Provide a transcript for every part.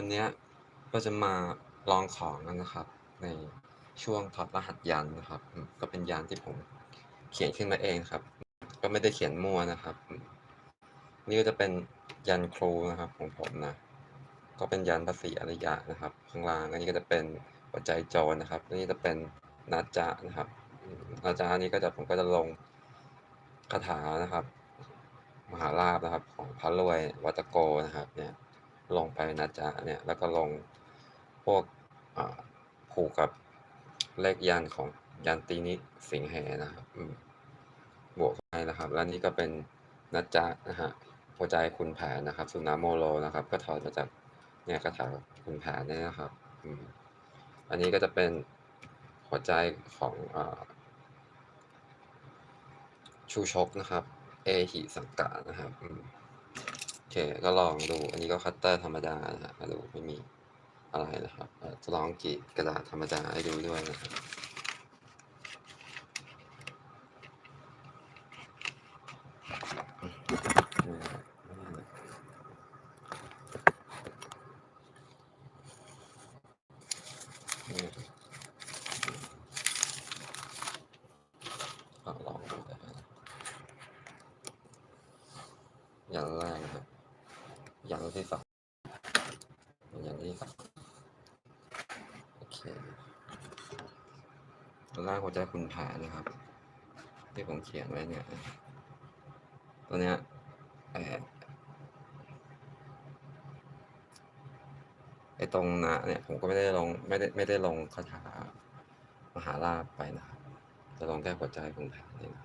วันนี้ก็จะมาลองของกันนะครับ ในช่วงถอดรหัสยันนะครับ ก็เป็นยันที่ผมเขียนขึ้นมาเองครับ ก็ไม่ได้เขียนมั่วนะครับ นี่ก็จะเป็นยันครูนะครับของผมนะ ก็เป็นยันภาษีอริยะนะครับ ข้างล่างอันนี้ก็จะเป็นหัวใจโจรนะครับนนี้จะเป็นนาจานะครับนาจานี้ก็จะผมก็จะลงคาถานะครับ มหาลาภนะครับ ของพระรวยวัตโกนะครับเนี่ย ลงไปนะจ๊ะเนี่ยแล้วก็ลงพวกผูกกับเลขยันของยันตีนิสิงเหนะครับบวกให้นะครับ แล้วนี่ก็เป็นนะจ๊ะนะฮะหัวใจคุณแผนนะครับ สุนาโมโลนะครับ ก็ถอดมาจากเนี่ยคาถาคุณแผนเนี่ยนะครับอันนี้ก็จะเป็นหัวใจของอชูชกนะครับ เอหิสังกะนะครับ โอเคก็ลองดู อันนี้ก็คัตเตอร์ธรรมดานะฮะมาดูไม่มีอะไรนะครับจะลองกรีดกระดาษธรรมดาให้ดูด้วยนะครับลองดูอย่างแรกนะครับ อย่างที่สองอย่างที่สองโอเคล่างหัวใจคุณแผนนะครับ ที่ผมเขียนไว้เนี่ย ตัวเนี้ยไอ้ไอ้ตรงนะเนี่ยผมก็ไม่ได้ลงไม่ได้ไม่ได้ลงคาถามหาลาภไปนะครับจะลงแค่หัวใจคุณแผนนี่นะ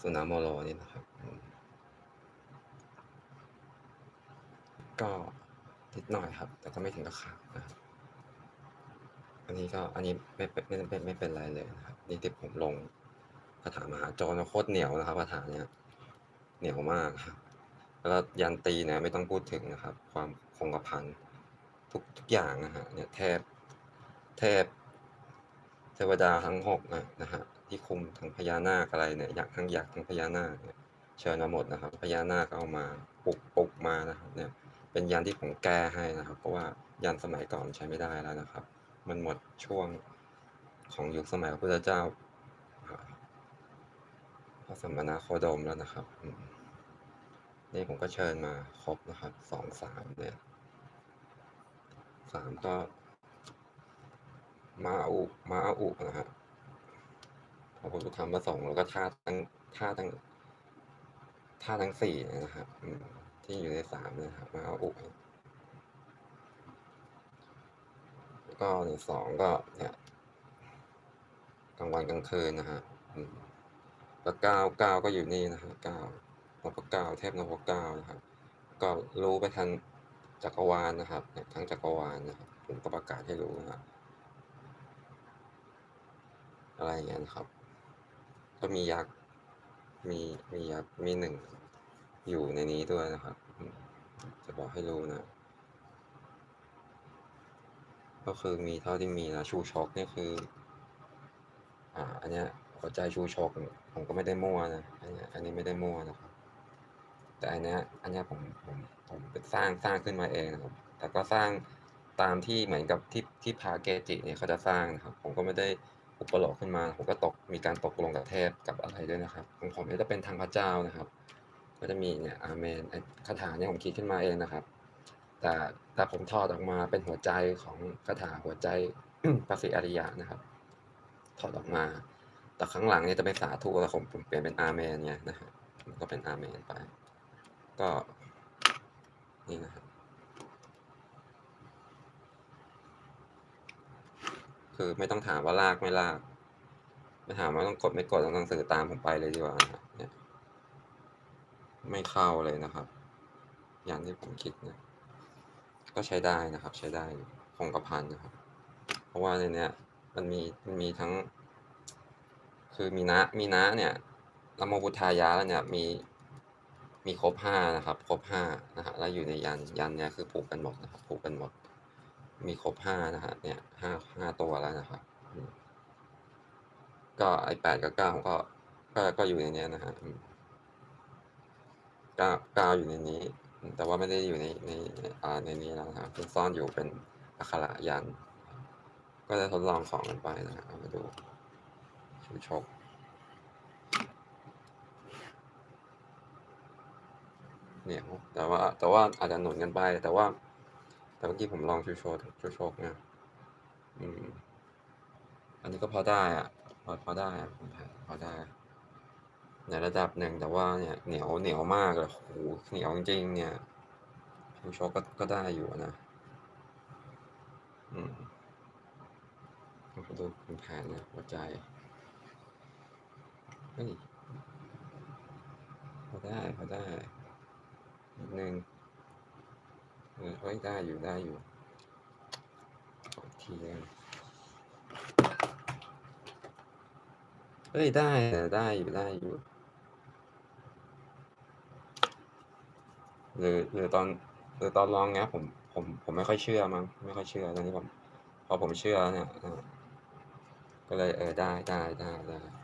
สุนาโมโรนี่นะครับอืม ก็นิดหน่อยครับ แต่ก็ไม่ถึงกับขาดนะครับอันนี้ก็อันนี้ไม่เป็นไม่เป็นไม่เป็นไรเลยนะครับ นี่ที่ผมลงคาถามหาโจรโคตรเหนียวนะครับคาถาเนี้ยเหนียวมากครับ แล้วยันตีนี่ยไม่ต้องพูดถึงนะครับ ความคงกระพันทุกทุกอย่างนะฮะเนี่ยเทพเทพเทวดาทั้งหกนะนะฮะที่คุมทั้งพญานาคอะไรเนี่ยยักษ์ทั้งยักษ์ทั้งพญานาคเนี่ยเชิญมาหมดนะครับ พญานาคเอามาปลุกปลุกมานะครับเนี่ย เป็นยันที่ผมแก้ให้นะครับ เพราะว่ายันสมัยก่อนใช้ไม่ได้แล้วนะครับ มันหมดช่วงของยุคสมัยพระพุทธเจ้าพระสมณโคดมแล้วนะครับนี่ผมก็เชิญมาครบนะครับสองสามเนี่ยสามก็ มาอุมาอุนะฮะพระพุทธธรรมประสงค์แล้วก็ท่าทั้งท่าทั้งท่าทั้งสี่นะฮะอืม ที่อยู่ในสามเนะครับ มาเอุแล้วก็ในสองก็เนี่ยกลางวันกลางคืนนะฮะแล้วเก้าเก้าก็อยู่นี่นะฮะเก้านพเก้าเทพนพเก้านะครับ ก็รู้ไปทันจักรวาลนะครับเนี่ยทั้งจักรวาลนะครับ ผมก็ประกาศให้รู้นะครับอะไรอย่างเงี้ยนะครับ ก็มียักษ์มีมียักษ์มีหนึ่ง อยู่ในนี้ด้วยนะครับ จะบอกให้รู้นะก็คือมีเท่าที่มีนะชูช็อกนี่คือ อ่า อันเนี้ยหัวใจชูชกเนี่ยผมก็ไม่ได้มั่วนะอันเนี้ยอันนี้ไม่ได้มั่วนะครับ แต่อันเนี้ยอันเนี้ยผมผมผมเป็นสร้างสร้างขึ้นมาเองนะครับ แต่ก็สร้างตามที่เหมือนกับที่ที่พาเกจิเนี่ยเขาจะสร้างนะครับ ผมก็ไม่ได้อุปโลกขึ้นมา ผมก็ตกมีการตกลงกับเทพกับอะไรด้วยนะครับของผมเนี่ยจะเป็นทางพระเจ้านะครับ ก็จะมีเนี่ยอาเมนคาถาเนี่ยผมคิดขึ้นมาเองนะครับ แต่แต่ผมถอดออกมาเป็นหัวใจของคาถาหัวใจภาษีอริยะนะครับถอดออกมา แต่ข้างหลังเนี่ยจะเป็นสาธุแล้วผมผมเปลี่ยนเป็นอาเมนเนี่ยนะฮะก็เป็นอาเมนไป ก็นี่นะครับ คือไม่ต้องถามว่าลากไม่ลาก ไม่ถามว่าต้องกดไม่กดต้องตังสือตามผมไปเลยดีกว่านะครับเนี่ย ไม่เข้าเลยนะครับ อย่างที่ผมคิดเนี่ยก็ใช้ได้นะครับ ใช้ได้คงกระพันนะครับ เพราะว่าในเนี้ยมันมีมันมีทั้ง คือมีนะมีนะเนี่ยละโมพุทธายะแล้วเนี่ยมีมีครบห้านะครับ ครบห้านะฮะแล้วอยู่ในยันยันเนี่ยคือผูกกันหมดนะครับผูกกันหมด มีครบห้านะฮะเนี่ยห้าห้าตัวแล้วนะครับก็ไอแปดกับเก้าก็ก็ก็อยู่ในเนี้ยนะฮะ ก้าเก้าอยู่ในนี้ แต่ว่าไม่ได้อยู่ในในอ่าในนี้แล้วนะครับเป็นซ่อนอยู่เป็นอักขระยัน ก็จะทดลองของกันไปนะครับมาดูชูชกเนี่ยแต่ว่าแต่ว่าอาจจะหนุนกันไป แต่ว่า แต่เมื่อกี้ผมลองชูโชกชูโชกนะอืมอันนี้ก็พอได้อะพอพอได้อะพอได้ ในระดับหนึ่งแต่ว่าเนี่ยเหนียวเหนียวมากเลยโอ้โหเหนียวจริงๆเนี่ยชูโชกก็ก็ได้อยู่นะอืมดูเป็นแผนเนี่ยหัวใจเฮ้ยพอได้พอได้นิดนึงเฮ้ยได้อยู่ได้อยู่ขออีกทีนึงเฮ้ยได้ได้อยู่ได้อยู่ หรือหรือตอนหรือตอนลองเนี้ยผมผมผมไม่ค่อยเชื่อมั้งไม่ค่อยเชื่อตอนนี้ผมพอผมเชื่อเนี่ยก็เลยเออได้ได้ได้ได้